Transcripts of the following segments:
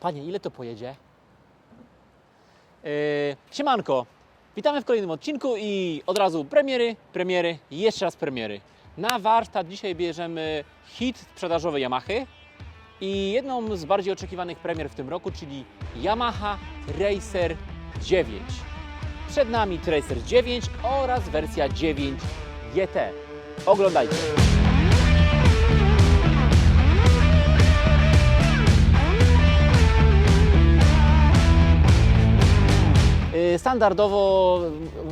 Panie, ile to pojedzie? Yy, siemanko, witamy w kolejnym odcinku i od razu premiery, premiery jeszcze raz premiery. Na warsztat dzisiaj bierzemy hit sprzedażowy Yamahy i jedną z bardziej oczekiwanych premier w tym roku, czyli Yamaha Racer 9. Przed nami Tracer 9 oraz wersja 9 GT. Oglądajcie. Standardowo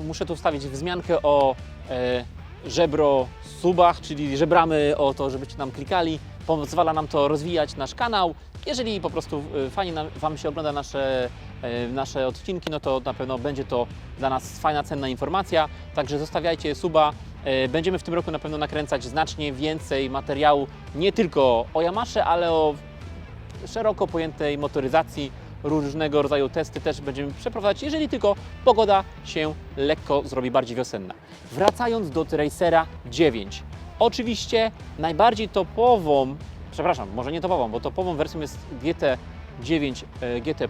muszę tu wstawić wzmiankę o e, żebro subach, czyli żebramy o to, żebyście nam klikali. Pozwala nam to rozwijać nasz kanał. Jeżeli po prostu y, fajnie nam, Wam się ogląda nasze, e, nasze odcinki, no to na pewno będzie to dla nas fajna, cenna informacja. Także zostawiajcie suba. E, Będziemy w tym roku na pewno nakręcać znacznie więcej materiału, nie tylko o Yamasze, ale o szeroko pojętej motoryzacji, różnego rodzaju testy też będziemy przeprowadzać, jeżeli tylko pogoda się lekko zrobi bardziej wiosenna. Wracając do Racera 9. Oczywiście najbardziej topową, przepraszam, może nie topową, bo topową wersją jest GT 9 e, GT+,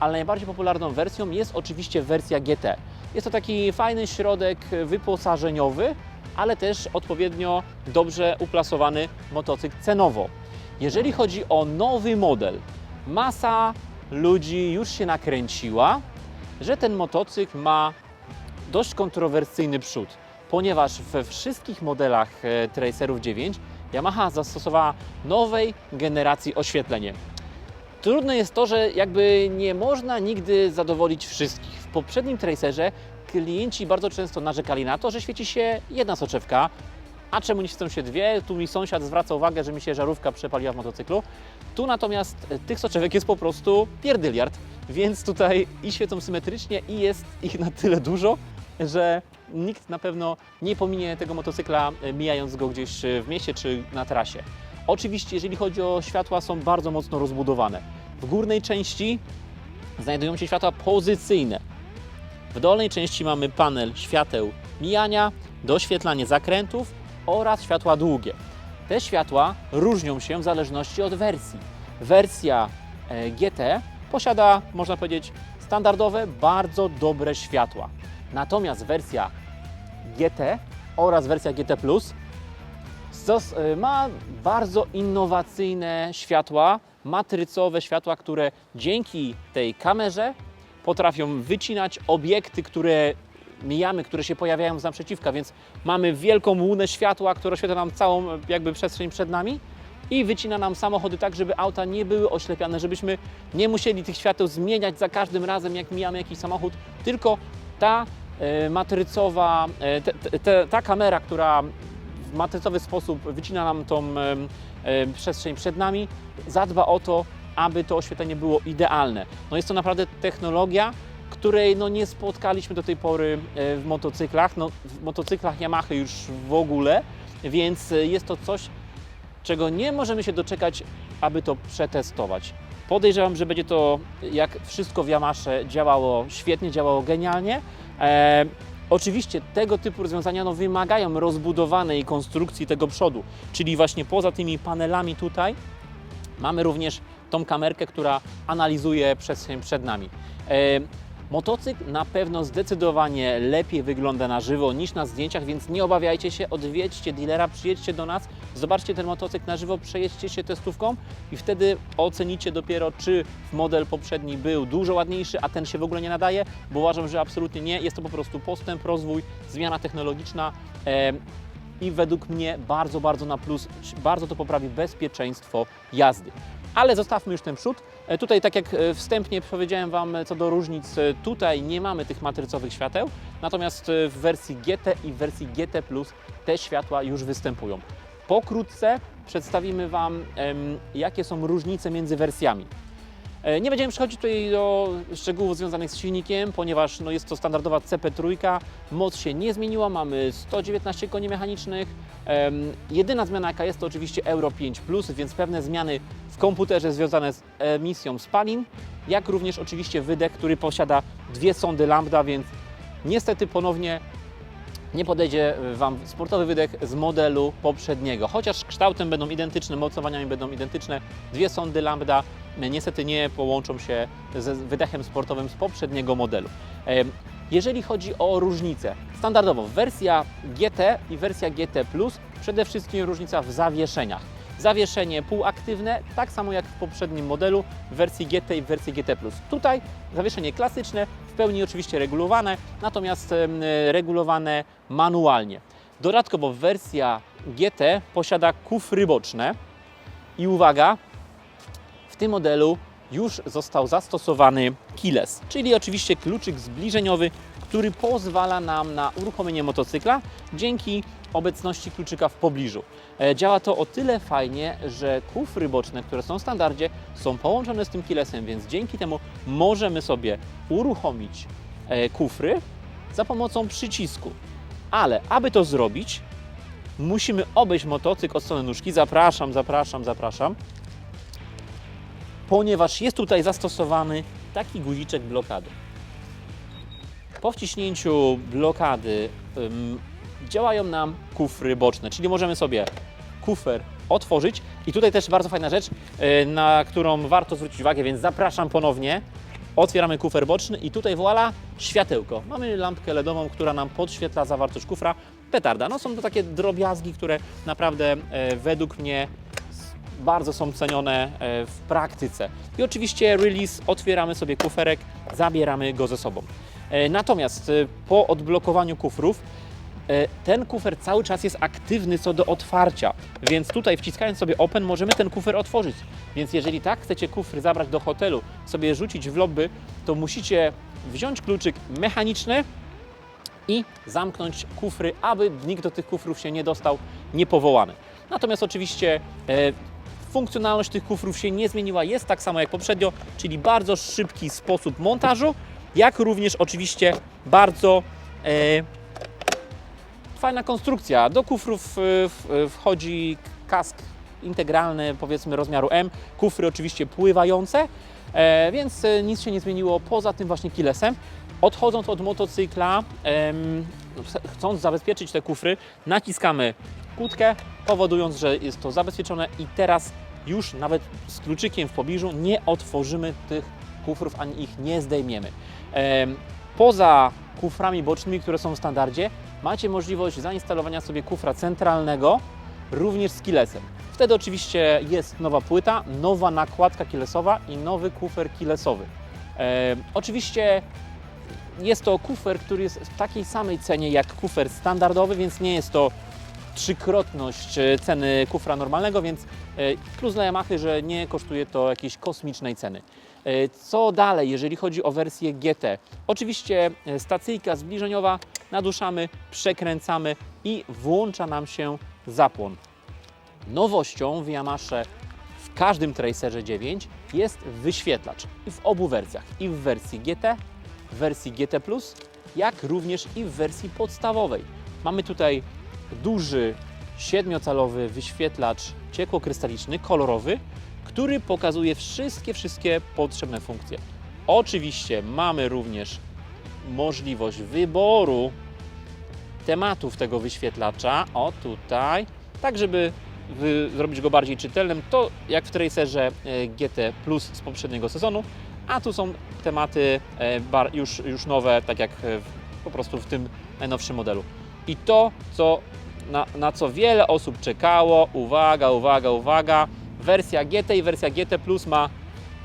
ale najbardziej popularną wersją jest oczywiście wersja GT. Jest to taki fajny środek wyposażeniowy, ale też odpowiednio dobrze uplasowany motocykl cenowo. Jeżeli chodzi o nowy model, masa ludzi już się nakręciła, że ten motocykl ma dość kontrowersyjny przód, ponieważ we wszystkich modelach e, Tracerów 9 Yamaha zastosowała nowej generacji oświetlenie. Trudne jest to, że jakby nie można nigdy zadowolić wszystkich. W poprzednim Tracerze klienci bardzo często narzekali na to, że świeci się jedna soczewka, a czemu nie świecą się dwie? Tu mi sąsiad zwraca uwagę, że mi się żarówka przepaliła w motocyklu. Tu natomiast e, tych soczewek jest po prostu pierdyliard, więc tutaj i świecą symetrycznie i jest ich na tyle dużo, że nikt na pewno nie pominie tego motocykla e, mijając go gdzieś e, w mieście czy na trasie. Oczywiście jeżeli chodzi o światła są bardzo mocno rozbudowane. W górnej części znajdują się światła pozycyjne. W dolnej części mamy panel świateł mijania, doświetlanie zakrętów oraz światła długie. Te światła różnią się w zależności od wersji. Wersja e, GT posiada, można powiedzieć, standardowe, bardzo dobre światła. Natomiast wersja GT oraz wersja GT Plus e, ma bardzo innowacyjne światła, matrycowe światła, które dzięki tej kamerze potrafią wycinać obiekty, które mijamy, które się pojawiają z naprzeciwka, więc mamy wielką łunę światła, która oświetla nam całą e, jakby przestrzeń przed nami i wycina nam samochody tak, żeby auta nie były oślepiane, żebyśmy nie musieli tych świateł zmieniać za każdym razem, jak mijamy jakiś samochód, tylko ta e, matrycowa, e, te, te, ta kamera, która w matrycowy sposób wycina nam tą em, przestrzeń przed nami, zadba o to, aby to oświetlenie było idealne. No jest to naprawdę technologia, której no, nie spotkaliśmy do tej pory e, w motocyklach, no, w motocyklach Yamaha już w ogóle, więc e, jest to coś, czego nie możemy się doczekać, aby to przetestować. Podejrzewam, że będzie to jak wszystko w Yamasze działało świetnie, działało genialnie. E, oczywiście tego typu rozwiązania no, wymagają rozbudowanej konstrukcji tego przodu, czyli właśnie poza tymi panelami tutaj mamy również tą kamerkę, która analizuje przestrzeń przed nami. E, Motocykl na pewno zdecydowanie lepiej wygląda na żywo niż na zdjęciach, więc nie obawiajcie się, odwiedźcie dealera, przyjedźcie do nas, zobaczcie ten motocykl na żywo, przejedźcie się testówką i wtedy ocenicie dopiero, czy model poprzedni był dużo ładniejszy, a ten się w ogóle nie nadaje, bo uważam, że absolutnie nie. Jest to po prostu postęp, rozwój, zmiana technologiczna. E, i według mnie bardzo, bardzo na plus, bardzo to poprawi bezpieczeństwo jazdy. Ale zostawmy już ten przód. E, Tutaj, tak jak e, wstępnie powiedziałem Wam e, co do różnic, tutaj nie mamy tych matrycowych świateł, natomiast w wersji GT i w wersji GT Plus te światła już występują. Pokrótce przedstawimy Wam, jakie są różnice między wersjami. E, Nie będziemy przechodzić tutaj do szczegółów związanych z silnikiem, ponieważ no, jest to standardowa CP3. Moc się nie zmieniła, mamy 119 koni mechanicznych. Jedyna zmiana jaka jest to oczywiście Euro 5, więc pewne zmiany w komputerze związane z emisją spalin, jak również oczywiście wydech, który posiada dwie sondy lambda, więc niestety ponownie nie podejdzie Wam sportowy wydech z modelu poprzedniego. Chociaż kształtem będą identyczne, mocowaniami będą identyczne. Dwie sondy lambda niestety nie połączą się ze wydechem sportowym z poprzedniego modelu. Jeżeli chodzi o różnice, standardowo wersja GT i wersja GT Plus, przede wszystkim różnica w zawieszeniach. Zawieszenie półaktywne, tak samo jak w poprzednim modelu w wersji GT i w wersji GT. Tutaj zawieszenie klasyczne, w pełni oczywiście regulowane, natomiast regulowane manualnie. Dodatkowo wersja GT posiada kufry boczne i uwaga, w tym modelu już został zastosowany keyless, czyli oczywiście kluczyk zbliżeniowy, który pozwala nam na uruchomienie motocykla dzięki obecności kluczyka w pobliżu. E, Działa to o tyle fajnie, że kufry boczne, które są w standardzie, są połączone z tym keylessem, więc dzięki temu możemy sobie uruchomić e, kufry za pomocą przycisku. Ale aby to zrobić, musimy obejść motocykl od strony nóżki. Zapraszam, zapraszam, zapraszam ponieważ jest tutaj zastosowany taki guziczek blokady. Po wciśnięciu blokady ym, działają nam kufry boczne, czyli możemy sobie kufer otworzyć i tutaj też bardzo fajna rzecz, yy, na którą warto zwrócić uwagę, więc zapraszam ponownie. Otwieramy kufer boczny i tutaj voilà światełko. Mamy lampkę LEDową, która nam podświetla zawartość kufra. Petarda. No są to takie drobiazgi, które naprawdę e, według mnie bardzo są cenione e, w praktyce. I oczywiście release, otwieramy sobie kuferek, zabieramy go ze sobą. E, Natomiast e, po odblokowaniu kufrów e, ten kufer cały czas jest aktywny co do otwarcia, więc tutaj wciskając sobie open możemy ten kufer otworzyć. Więc jeżeli tak chcecie kufry zabrać do hotelu, sobie rzucić w lobby, to musicie wziąć kluczyk mechaniczny i zamknąć kufry, aby nikt do tych kufrów się nie dostał niepowołany. Natomiast oczywiście e, funkcjonalność tych kufrów się nie zmieniła, jest tak samo jak poprzednio, czyli bardzo szybki sposób montażu, jak również oczywiście bardzo e, fajna konstrukcja. Do kufrów e, w- wchodzi kask integralny, powiedzmy rozmiaru M, kufry oczywiście pływające, e, więc e, nic się nie zmieniło poza tym właśnie kilesem. Odchodząc od motocykla, chcąc zabezpieczyć te kufry, naciskamy kłódkę, powodując, że jest to zabezpieczone i teraz już nawet z kluczykiem w pobliżu nie otworzymy tych kufrów, ani ich nie zdejmiemy. Em, Poza kuframi bocznymi, które są w standardzie, macie możliwość zainstalowania sobie kufra centralnego, również z kilesem. Wtedy oczywiście jest nowa płyta, nowa nakładka kilesowa i nowy kufer kilesowy. Oczywiście jest to kufer, który jest w takiej samej cenie jak kufer standardowy, więc nie jest to trzykrotność e, ceny kufra normalnego, więc e, plus dla Yamahy, że nie kosztuje to jakiejś kosmicznej ceny. E, Co dalej, jeżeli chodzi o wersję GT? Oczywiście stacyjka zbliżeniowa, naduszamy, przekręcamy i włącza nam się zapłon. Nowością w Yamasze w każdym Tracerze 9 jest wyświetlacz i w obu wersjach, i w wersji GT, w wersji GT+, jak również i w wersji podstawowej. Mamy tutaj duży siedmiocalowy wyświetlacz ciekłokrystaliczny, kolorowy, który pokazuje wszystkie, wszystkie potrzebne funkcje. Oczywiście mamy również możliwość wyboru tematów tego wyświetlacza, o tutaj, tak żeby zrobić go bardziej czytelnym, to jak w Tracerze e, GT Plus z poprzedniego sezonu, a tu są tematy e, już, już nowe, tak jak e, po prostu w tym najnowszym modelu. I to, co, na, na co wiele osób czekało, uwaga, uwaga, uwaga, wersja GT i wersja GT Plus ma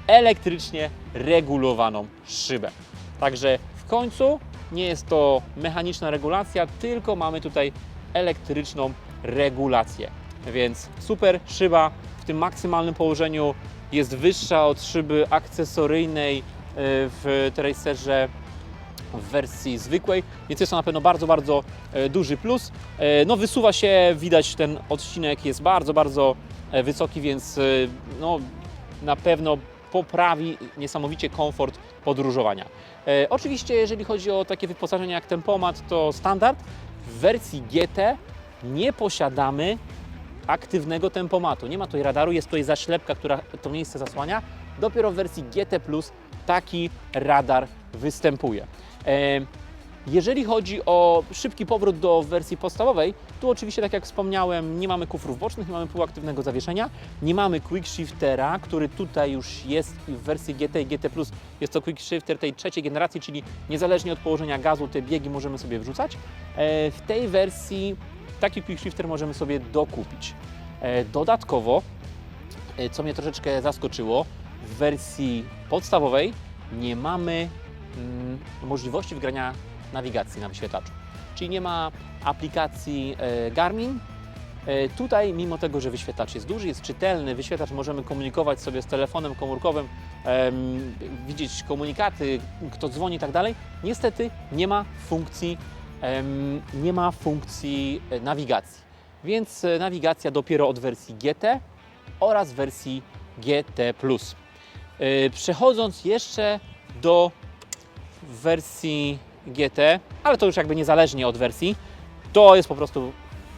elektrycznie regulowaną szybę. Także w końcu nie jest to mechaniczna regulacja, tylko mamy tutaj elektryczną regulację. Więc super szyba w tym maksymalnym położeniu jest wyższa od szyby akcesoryjnej e, w Tracerze w wersji zwykłej, więc jest to na pewno bardzo, bardzo e, duży plus. E, No wysuwa się, widać ten odcinek jest bardzo, bardzo e, wysoki, więc no, na pewno poprawi niesamowicie komfort podróżowania. Oczywiście jeżeli chodzi o takie wyposażenie jak tempomat, to standard. W wersji GT nie posiadamy aktywnego tempomatu. Nie ma tutaj radaru, jest tutaj zaślepka, która to miejsce zasłania. Dopiero w wersji GT Plus taki radar występuje. Jeżeli chodzi o szybki powrót do wersji podstawowej, tu oczywiście, tak jak wspomniałem, nie mamy kufrów bocznych, nie mamy półaktywnego zawieszenia, nie mamy quick shiftera, który tutaj już jest w wersji GT i GT+. Jest to quick shifter tej trzeciej generacji, czyli niezależnie od położenia gazu, te biegi możemy sobie wrzucać. E, W tej wersji taki quick shifter możemy sobie dokupić. E, Dodatkowo, e, co mnie troszeczkę zaskoczyło, w wersji podstawowej nie mamy możliwości wgrania nawigacji na wyświetlaczu. Czyli nie ma aplikacji e, Garmin. E, Tutaj, mimo tego, że wyświetlacz jest duży, jest czytelny, wyświetlacz możemy komunikować sobie z telefonem komórkowym, widzieć komunikaty, kto dzwoni i tak dalej. Niestety nie ma funkcji, nie ma funkcji e, nawigacji. Więc nawigacja dopiero od wersji GT oraz wersji GT+. Przechodząc jeszcze do wersji GT, ale to już jakby niezależnie od wersji, to jest po prostu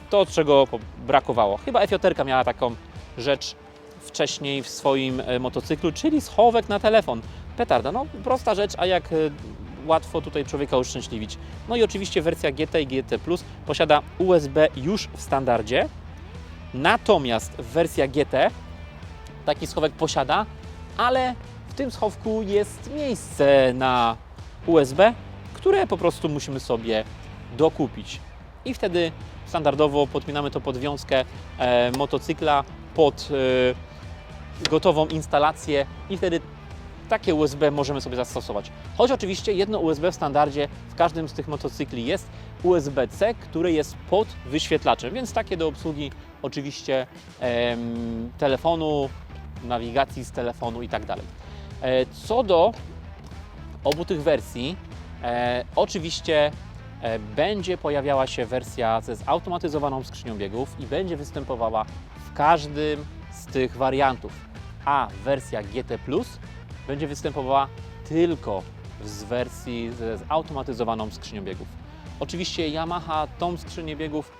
to, czego brakowało. Chyba F1 miała taką rzecz wcześniej w swoim e, motocyklu, czyli schowek na telefon. Petarda, no prosta rzecz, a jak e, łatwo tutaj człowieka uszczęśliwić. No i oczywiście wersja GT i GT Plus posiada USB już w standardzie, natomiast wersja GT taki schowek posiada, ale w tym schowku jest miejsce na USB, które po prostu musimy sobie dokupić. I wtedy standardowo podpinamy to pod wiązkę e, motocykla, pod e, gotową instalację i wtedy takie USB możemy sobie zastosować. Choć oczywiście jedno USB w standardzie w każdym z tych motocykli jest USB-C, które jest pod wyświetlaczem, więc takie do obsługi oczywiście em, telefonu, nawigacji z telefonu i tak dalej. E, Co do obu tych wersji, e, oczywiście e, będzie pojawiała się wersja ze zautomatyzowaną skrzynią biegów i będzie występowała w każdym z tych wariantów. A wersja GT Plus będzie występowała tylko z wersji ze zautomatyzowaną skrzynią biegów. Oczywiście Yamaha tą skrzynię biegów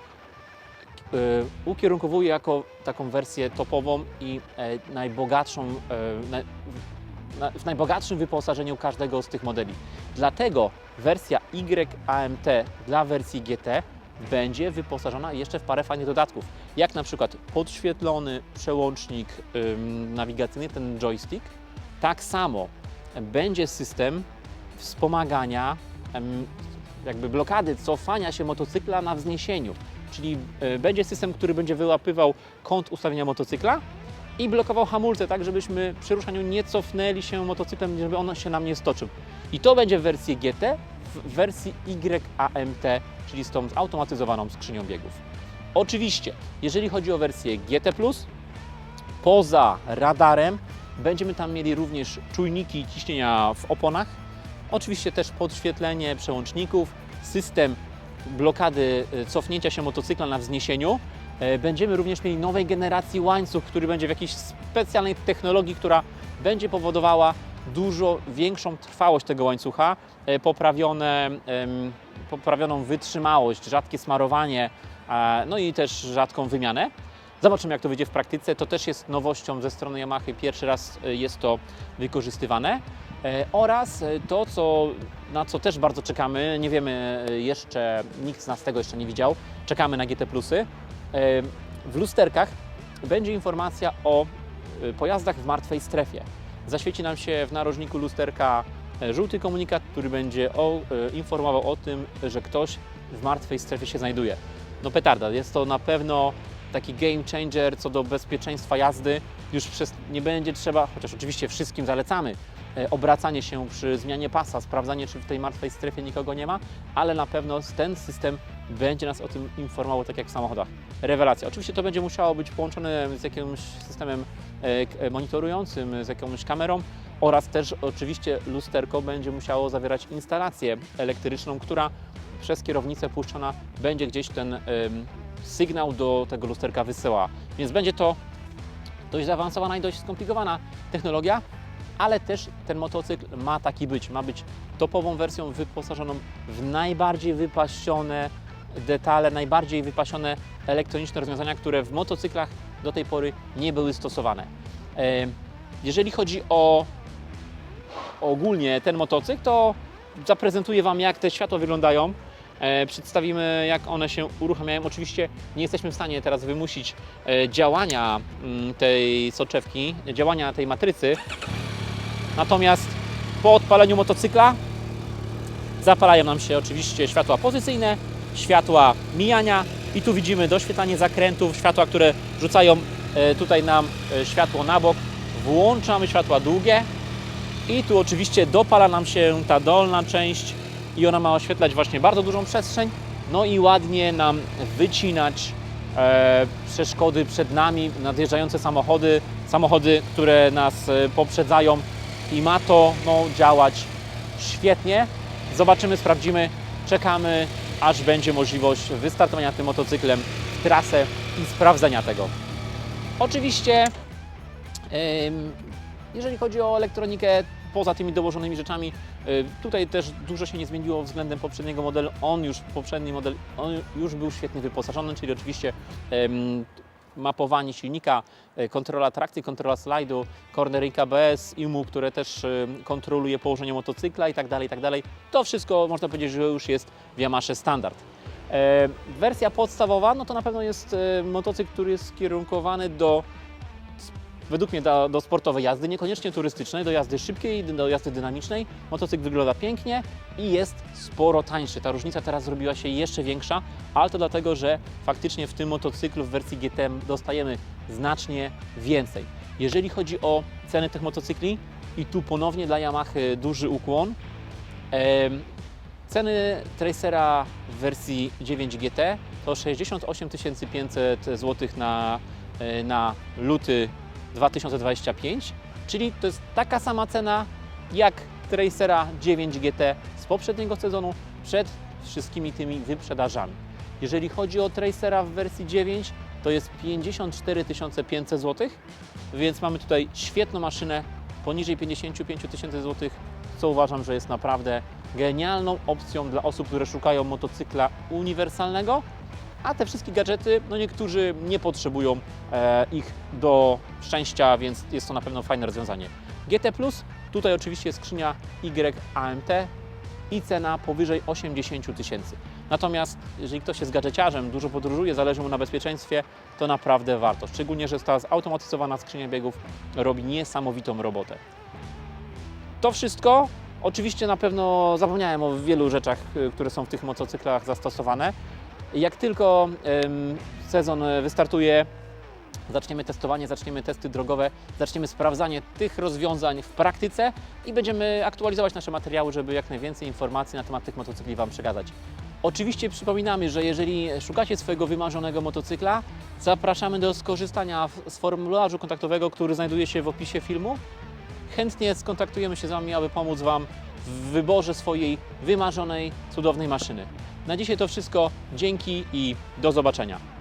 e, ukierunkowuje jako taką wersję topową i e, najbogatszą, e, w najbogatszym wyposażeniu każdego z tych modeli. Dlatego wersja YAMT dla wersji GT będzie wyposażona jeszcze w parę fajnych dodatków, jak na przykład podświetlony przełącznik ym, nawigacyjny, ten joystick. Tak samo będzie system wspomagania em, jakby blokady cofania się motocykla na wzniesieniu. Czyli e, będzie system, który będzie wyłapywał kąt ustawienia motocykla i blokował hamulce, tak żebyśmy przy ruszaniu nie cofnęli się motocyklem, żeby on się nam nie stoczył. I to będzie w wersji GT, w wersji YAMT, czyli z tą zautomatyzowaną skrzynią biegów. Oczywiście, jeżeli chodzi o wersję GT+, poza radarem będziemy tam mieli również czujniki ciśnienia w oponach, oczywiście też podświetlenie przełączników, system blokady y, cofnięcia się motocykla na wzniesieniu. E, Będziemy również mieli nowej generacji łańcuch, który będzie w jakiejś specjalnej technologii, która będzie powodowała dużo większą trwałość tego łańcucha, e, poprawione, poprawioną wytrzymałość, rzadkie smarowanie, no i też rzadką wymianę. Zobaczymy, jak to wyjdzie w praktyce. To też jest nowością ze strony Yamaha. Pierwszy raz e, jest to wykorzystywane. Oraz to, co, na co też bardzo czekamy, nie wiemy jeszcze, nikt z nas tego jeszcze nie widział, czekamy na GT+. Plusy. W lusterkach będzie informacja o e, pojazdach w martwej strefie. Zaświeci nam się w narożniku lusterka e, żółty komunikat, który będzie o, e, informował o tym, że ktoś w martwej strefie się znajduje. No petarda, jest to na pewno taki game changer co do bezpieczeństwa jazdy. Już przez, nie będzie trzeba, chociaż oczywiście wszystkim zalecamy, e, obracanie się przy zmianie pasa, sprawdzanie, czy w tej martwej strefie nikogo nie ma, ale na pewno ten system będzie nas o tym informował, tak jak w samochodach. Rewelacja. Oczywiście to będzie musiało być połączone z jakimś systemem e, e, monitorującym, z jakąś kamerą oraz też oczywiście lusterko będzie musiało zawierać instalację elektryczną, która przez kierownicę puszczona będzie gdzieś ten sygnał do tego lusterka wysyła. Więc będzie to dość zaawansowana i dość skomplikowana technologia, ale też ten motocykl ma taki być. Ma być topową wersją wyposażoną w najbardziej wypasione detale, najbardziej wypasione elektroniczne rozwiązania, które w motocyklach do tej pory nie były stosowane. Jeżeli chodzi o ogólnie ten motocykl, to zaprezentuję Wam, jak te światła wyglądają. E, przedstawimy, jak one się uruchamiają. Oczywiście nie jesteśmy w stanie teraz wymusić e, działania mm, tej soczewki, działania tej matrycy. Natomiast po odpaleniu motocykla zapalają nam się oczywiście światła pozycyjne, światła mijania. I tu widzimy doświetlanie zakrętów, światła, które rzucają e, tutaj nam e, światło na bok. Włączamy światła długie. I tu oczywiście dopala nam się ta dolna część i ona ma oświetlać właśnie bardzo dużą przestrzeń, no i ładnie nam wycinać e, przeszkody przed nami, nadjeżdżające samochody, samochody, które nas e, poprzedzają. I ma to no, działać świetnie. Zobaczymy, sprawdzimy, czekamy, aż będzie możliwość wystartowania tym motocyklem w trasę i sprawdzenia tego. Oczywiście, jeżeli chodzi o elektronikę, poza tymi dołożonymi rzeczami, y, tutaj też dużo się nie zmieniło względem poprzedniego modelu. On już, poprzedni model, on już był świetnie wyposażony, czyli oczywiście mapowanie silnika, e, kontrola trakcji, kontrola slajdu, cornering ABS, IMU, które też e, kontroluje położenie motocykla i tak dalej, tak dalej. To wszystko można powiedzieć, że już jest w Yamasze standard. E, Wersja podstawowa, no to na pewno jest motocykl, który jest skierunkowany do według mnie do, do sportowej jazdy, niekoniecznie turystycznej, do jazdy szybkiej, do jazdy dynamicznej. Motocykl wygląda pięknie i jest sporo tańszy. Ta różnica teraz zrobiła się jeszcze większa, ale to dlatego, że faktycznie w tym motocyklu w wersji GTM dostajemy znacznie więcej. Jeżeli chodzi o ceny tych motocykli, i tu ponownie dla Yamaha duży ukłon. Ceny Tracera w wersji 9 GT to 68 500 zł na, e, na luty 2025, czyli to jest taka sama cena jak Tracera 9 GT z poprzedniego sezonu przed wszystkimi tymi wyprzedażami. Jeżeli chodzi o Tracera w wersji 9, to jest 54 500 zł, więc mamy tutaj świetną maszynę poniżej 55 tysięcy zł, co uważam, że jest naprawdę genialną opcją dla osób, które szukają motocykla uniwersalnego, a te wszystkie gadżety, no niektórzy nie potrzebują e, ich do szczęścia, więc jest to na pewno fajne rozwiązanie. GT Plus, tutaj oczywiście skrzynia Y AMT i cena powyżej 80 000 tysięcy. Natomiast jeżeli ktoś jest gadżeciarzem, dużo podróżuje, zależy mu na bezpieczeństwie, to naprawdę warto. Szczególnie, że ta zautomatyzowana skrzynia biegów robi niesamowitą robotę. To wszystko. Oczywiście na pewno zapomniałem o wielu rzeczach, y, które są w tych motocyklach zastosowane. Jak tylko sezon e, wystartuje, zaczniemy testowanie, zaczniemy testy drogowe, zaczniemy sprawdzanie tych rozwiązań w praktyce i będziemy aktualizować nasze materiały, żeby jak najwięcej informacji na temat tych motocykli Wam przekazać. Oczywiście przypominamy, że jeżeli szukacie swojego wymarzonego motocykla, zapraszamy do skorzystania z formularzu kontaktowego, który znajduje się w opisie filmu. Chętnie skontaktujemy się z Wami, aby pomóc Wam w wyborze swojej wymarzonej, cudownej maszyny. Na dzisiaj to wszystko. Dzięki i do zobaczenia.